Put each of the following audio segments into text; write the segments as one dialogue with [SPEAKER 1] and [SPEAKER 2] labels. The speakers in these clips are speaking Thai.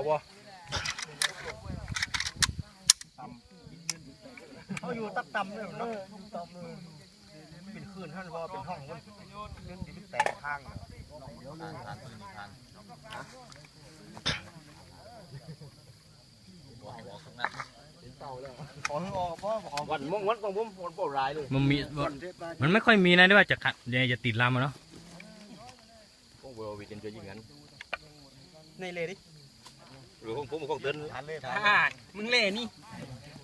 [SPEAKER 1] เอาบ่
[SPEAKER 2] เขาอยู่ตับต่ำเลยเนาะอยู่ต่ำเลยเป็นคืนท่านว่าเป็นห้องมันเรื่องที่แตกทางเดี๋ยวเลย
[SPEAKER 3] ทานปืนทานบอกให้บอกตรงนั้น
[SPEAKER 2] ขอให้ออกเพราะออก
[SPEAKER 1] วันมงวันของผมวันเป่าร้ายเลย
[SPEAKER 4] มันมีมันไม่ค่อยมีนะที่ว่าจะขัดเดี๋ยวจะติดลำอะเนาะ
[SPEAKER 1] ของเวลวีกันจะยิงกัน
[SPEAKER 2] ในเลยดิ
[SPEAKER 1] หรือของผมของเต้น
[SPEAKER 2] ทานเลยทาน
[SPEAKER 5] อ่ามึงเล่นี่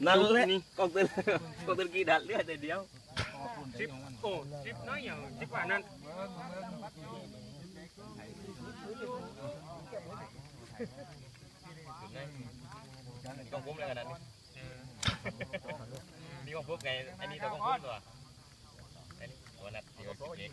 [SPEAKER 1] นั่นเลยนี่ของเต้นของเต้นกี่ดัดเลือดแต่เดียว
[SPEAKER 5] สิบโอ้สิบน้อยอย่างสิบกว่านั้น
[SPEAKER 1] ของผมเลยกันนั่นนี่ของผมไงอันนี้ตัวของผมตัวอันนี้ตัวนัดเดียวสิบเอก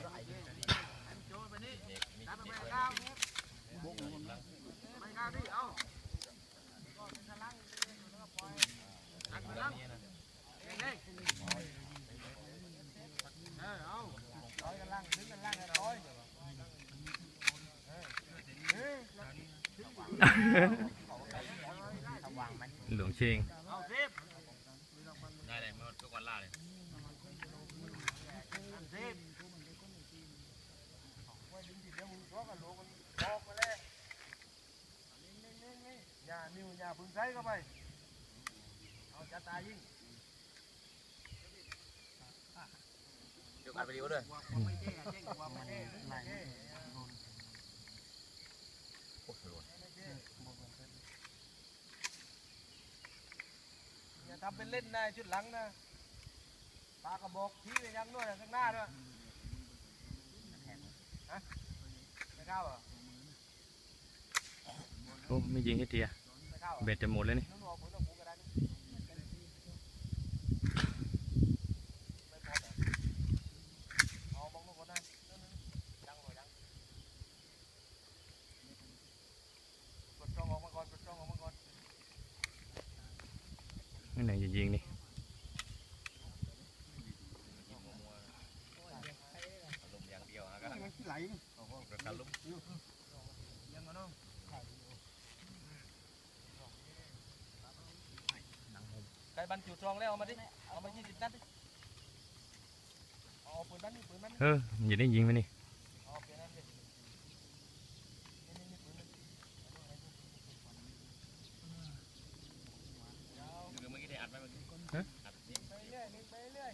[SPEAKER 4] หลวงเชง
[SPEAKER 1] ได้เลยมันทุกวันล่าเลย
[SPEAKER 2] อย่านิ้วอย่าพึ่งใช้เข้าไปเอาจะตายยิ่ง
[SPEAKER 3] เดี๋ยวอัดวิดีโอด้วย
[SPEAKER 2] อ ย่าทำเป็นเล่นนะชุดหลังนะตากระบอกชี้ไปยังด้วยข้างหน้าด้วยฮะไม่เข้าเหรอ
[SPEAKER 4] โอ้ไม่ยิงให้ทีอะ
[SPEAKER 2] ไม่เข้าเหรอ
[SPEAKER 4] เบ็ดจะหมดเลยนี่
[SPEAKER 2] น้องหนูเอาปืนเอาปืนกระดานนี่ไม่พอเหรอเอาบองลูกก่อนนะยังหน่อยยังกดจ้องออกมาก่อนกดจ้องออกมาก่อน
[SPEAKER 4] ไม่ไหนจะ ยิงนี่
[SPEAKER 1] ลมอย่างเดียวฮะก็
[SPEAKER 2] มันไหล
[SPEAKER 1] กระตันลุม
[SPEAKER 2] ยังมาน้องไก่บันจุดรองแล้วเอามาดิ เอามายี่สิบนัดดิ เอาปืนนั้นนี่ปืนนั้น
[SPEAKER 4] เออมันจะได้ยิงไหมนี่
[SPEAKER 2] เอาปืนนั้นดินี่นี่ปืนนั้น
[SPEAKER 1] คือเมื่อกี้ได้อัดไหมเมื่อกี้อัดนี่
[SPEAKER 2] ไปเรื่อยไปเรื่อย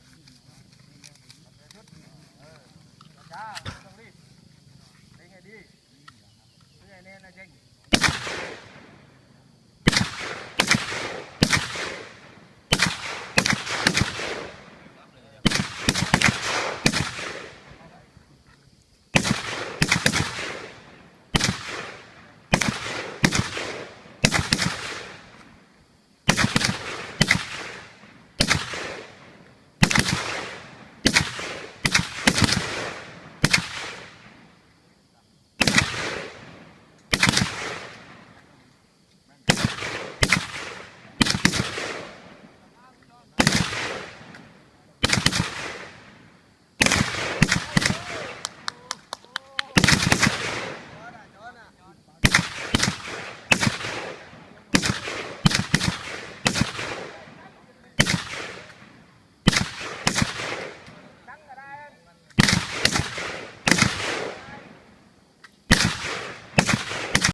[SPEAKER 2] job.